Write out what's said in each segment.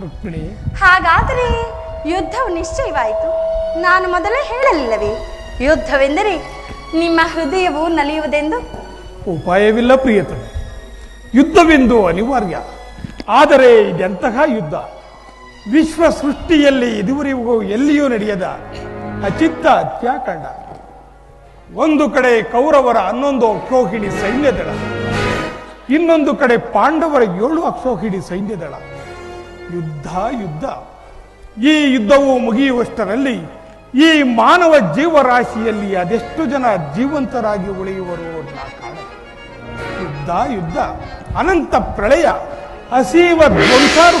ರುಕ್ಮಿಣಿ. ಹಾಗಾದರೆ ಯುದ್ಧವು ನಿಶ್ಚಯವಾಯಿತು. ನಾನು ಮೊದಲೇ ಹೇಳಲಿಲ್ಲವೇ? ಯುದ್ಧವೆಂದರೆ ನಿಮ್ಮ ಹೃದಯವು ನಲಿಯುವುದೆಂದು? ಉಪಾಯವಿಲ್ಲ ಪ್ರಿಯತಮೆ. ಯುದ್ಧವೆಂದು ಅನಿವಾರ್ಯ. ಆದರೆ ಇದೆಂತಹ ಯುದ್ಧ? ವಿಶ್ವ ಸೃಷ್ಟಿಯಲ್ಲಿ ಇದುವರೆಗೂ ಎಲ್ಲಿಯೂ ನಡೆಯದ ಅಚಿತ್ತ ಹತ್ಯಾಕಾಂಡ. ಒಂದು ಕಡೆ ಕೌರವರ ಹನ್ನೊಂದು ಅಕ್ಷೋಹಿಣಿ ಸೈನ್ಯದಳ ಇನ್ನೊಂದು ಕಡೆ ಪಾಂಡವರ ಏಳು ಅಕ್ಷೋಹಿಣಿ ಸೈನ್ಯದಳ. ಯುದ್ಧ ಯುದ್ಧ. ಈ ಯುದ್ಧವು ಮುಗಿಯುವಷ್ಟರಲ್ಲಿ ಈ ಮಾನವ ಜೀವರಾಶಿಯಲ್ಲಿ ಅದೆಷ್ಟು ಜನ ಜೀವಂತರಾಗಿ ಉಳಿಯುವರು ಯುದ್ಧ ಯುದ್ಧ. ಅನಂತ ಪ್ರಳಯ ಹಸೀವ ಧ್ವಂಸಾರು.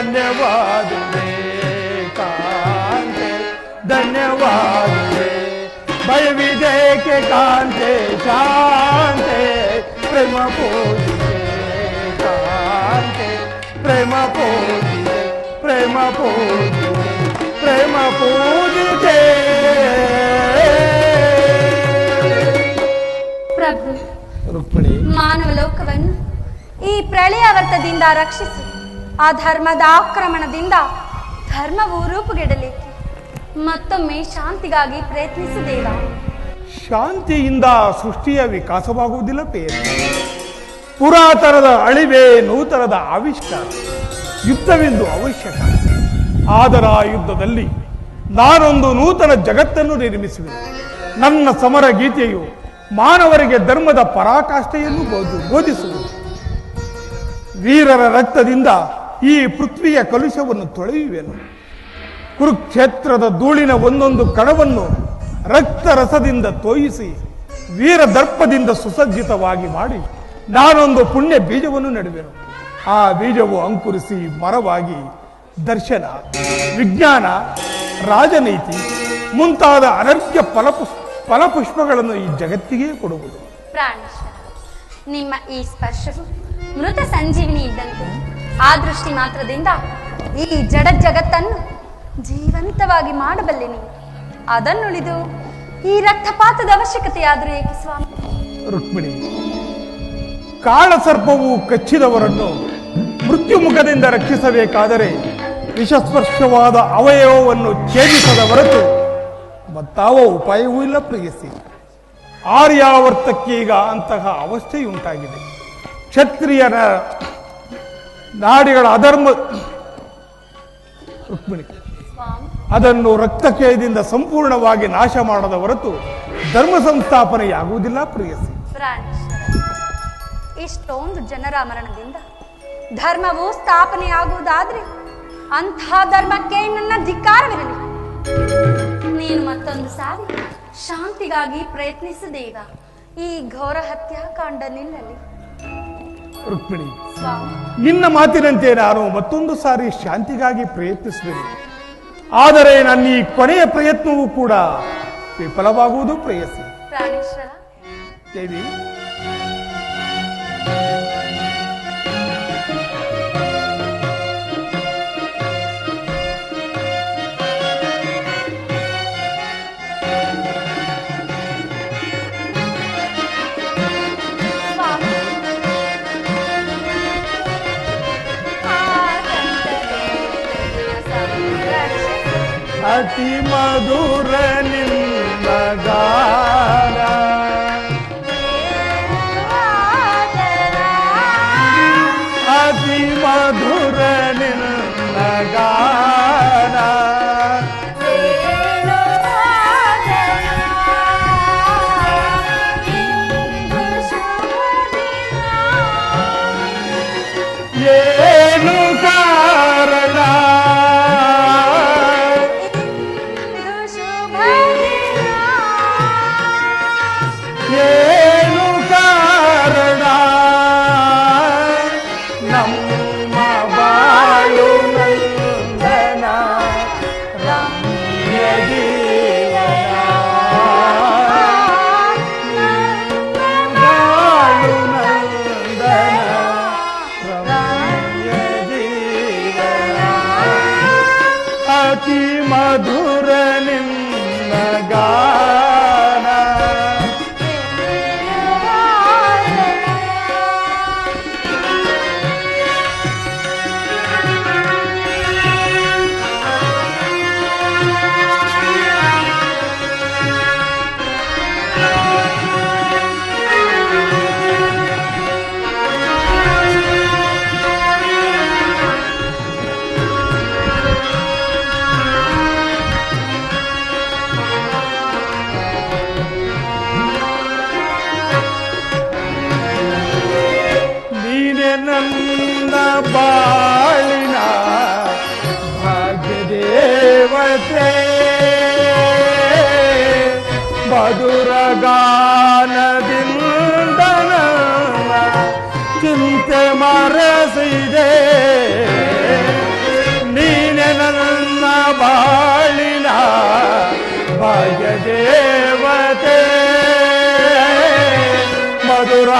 ಧನ್ಯವಾದ ಕಾಂತೆ ಧನ್ಯವಾದ ಭಯವಿದೇಕೆ ಕಾಂತೆ ಶಾಂತೆ ಪ್ರೇಮ ಪೂಜಿತೆ ಕಾಂತೆ ಪ್ರೇಮ ಪೂಜಿತೆ ಪ್ರೇಮ ಪೂಜಿತೆ ಪ್ರೇಮ ಪೂಜಿತೆ ಪ್ರಭು ರುಕ್ಮಿಣಿ ಮಾನವ ಲೋಕವನ್ನು ಈ ಪ್ರಳಯ ವರ್ತದಿಂದ ರಕ್ಷಿಸಿ ಆ ಧರ್ಮದ ಆಕ್ರಮಣದಿಂದ ಧರ್ಮವು ರೂಪುಗೆಡಲಿಕ್ಕೆ ಮತ್ತೊಮ್ಮೆ ಶಾಂತಿಗಾಗಿ ಪ್ರಯತ್ನಿಸಿದೇವ ಶಾಂತಿಯಿಂದ ಸೃಷ್ಟಿಯ ವಿಕಾಸವಾಗುವುದಿಲ್ಲ ಪೇರ. ಪುರಾತನದ ಅಳಿವೆ ನೂತನದ ಆವಿಷ್ಕಾರ, ಯುದ್ಧವೆಂದು ಅವಶ್ಯಕ. ಆದರ ಯುದ್ಧದಲ್ಲಿ ನಾನೊಂದು ನೂತನ ಜಗತ್ತನ್ನು ನಿರ್ಮಿಸುವೆ ನನ್ನ ಸಮರ ಗೀತೆಯು ಮಾನವರಿಗೆ ಧರ್ಮದ ಪರಾಕಾಷ್ಠೆಯನ್ನು ಬೋಧಿ, ಬೋಧಿಸುವುದು. ವೀರರ ರಕ್ತದಿಂದ ಈ ಪೃಥ್ವಿಯ ಕಲುಷವನ್ನು ತೊಳೆಯುವೆನು. ಕುರುಕ್ಷೇತ್ರದ ಧೂಳಿನ ಒಂದೊಂದು ಕಣವನ್ನು ರಕ್ತ ರಸದಿಂದ ತೋಯಿಸಿ ವೀರ ದರ್ಪದಿಂದ ಸುಸಜ್ಜಿತವಾಗಿ ಮಾಡಿ, ನಾನೊಂದು ಪುಣ್ಯ ಬೀಜವನ್ನು ನೆಡುವೆನು. ಆ ಬೀಜವು ಅಂಕುರಿಸಿ ಮರವಾಗಿ ದರ್ಶನ, ವಿಜ್ಞಾನ, ರಾಜನೀತಿ, ಮುಂತಾದ ಅನರ್ಘ್ಯ ಫಲಪುಷ್ ಫಲಪುಷ್ಪಗಳನ್ನು ಈ ಜಗತ್ತಿಗೆ ಕೊಡುವುದು. ನಿಮ್ಮ ಈ ಸ್ಪರ್ಶವು ಮೃತ ಸಂಜೀವಿನಿ ಇದ್ದಂತೆ ಆ ದೃಷ್ಟಿ ಮಾತ್ರದಿಂದ ಈ ಜಡ ಜಗತ್ತನ್ನು ಜೀವಂತವಾಗಿ ಮಾಡಬಲ್ಲೆ ನೀವು ಅದನ್ನುಳಿದು ಈ ರಕ್ತಪಾತದ ಅವಶ್ಯಕತೆಯಾದರೂ ಏಕೆ ಸ್ವಾಮಿ? ರುಕ್ಮಿಣಿ, ಕಾಳಸರ್ಪವು ಕಚ್ಚಿದವರನ್ನು ಮೃತ್ಯು ಮುಖದಿಂದ ರಕ್ಷಿಸಬೇಕಾದರೆ ವಿಷಸ್ಪರ್ಶವಾದ ಅವಯವವನ್ನು ಛೇದಿಸದ ಹೊರತು ಮತ್ತಾವ ಉಪಾಯವೂ ಇಲ್ಲ ಪ್ರಿಯಸಿ. ಆರ್ಯಾವರ್ತಕ್ಕೀಗ ಅಂತಹ ಅವಸ್ಥೆಯುಂಟಾಗಿದೆ. ಕ್ಷತ್ರಿಯನ ನಾಡಿಗಳ ಅಧರ್ಮ. ರುಕ್ಮಿಣಿ ಅದನ್ನು ರಕ್ತಕೇಯದಿಂದ ಸಂಪೂರ್ಣವಾಗಿ ನಾಶ ಮಾಡದ ಹೊರತು ಧರ್ಮ ಸಂಸ್ಥಾಪನೆಯಾಗುವುದಿಲ್ಲ ಪ್ರಿಯಸಿ ಇಷ್ಟೊಂದು ಜನರ ಮರಣದಿಂದ ಧರ್ಮವು ಸ್ಥಾಪನೆಯಾಗುವುದಾದ್ರೆ ಅಂಥ ಧರ್ಮಕ್ಕೆ ನನ್ನ ಧಿಕ್ಕಾರವಿರಲಿ. ನೀನು ಮತ್ತೊಂದು ಸಾರಿ ಶಾಂತಿಗಾಗಿ ಪ್ರಯತ್ನಿಸದೇವ ಈ ಘೋರ ಹತ್ಯಾಕಾಂಡ ನಿಲ್ಲಲಿ ರುಕ್ಮಿಣಿ ನಿನ್ನ ಮಾತಿನಂತೆ ನಾನು ಮತ್ತೊಂದು ಸಾರಿ ಶಾಂತಿಗಾಗಿ ಪ್ರಯತ್ನಿಸುವೆನು. ಆದರೆ ನನ್ನ ಈ ಕೊನೆಯ ಪ್ರಯತ್ನವೂ ಕೂಡ ವಿಫಲವಾಗುವುದು ಪ್ರಯತ್ನ. ದೇವಿ ಅತಿ ಮಧುರ ನಿನ್ನ ಗಾನ. ಅತಿ ಮಧುರ ನಿನ್ನ ಗಾನ.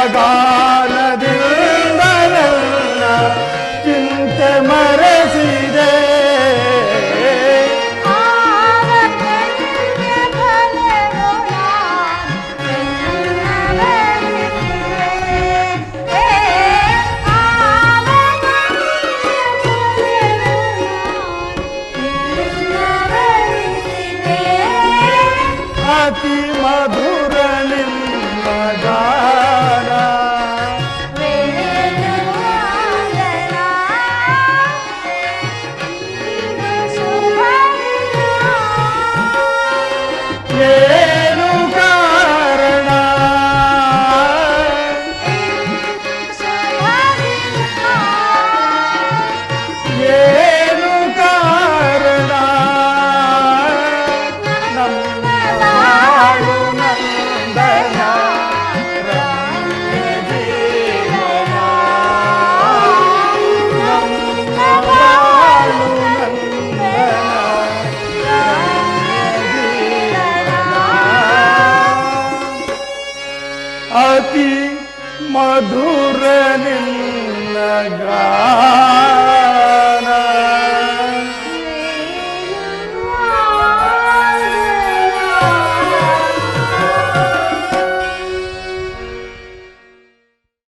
ಮಧುರ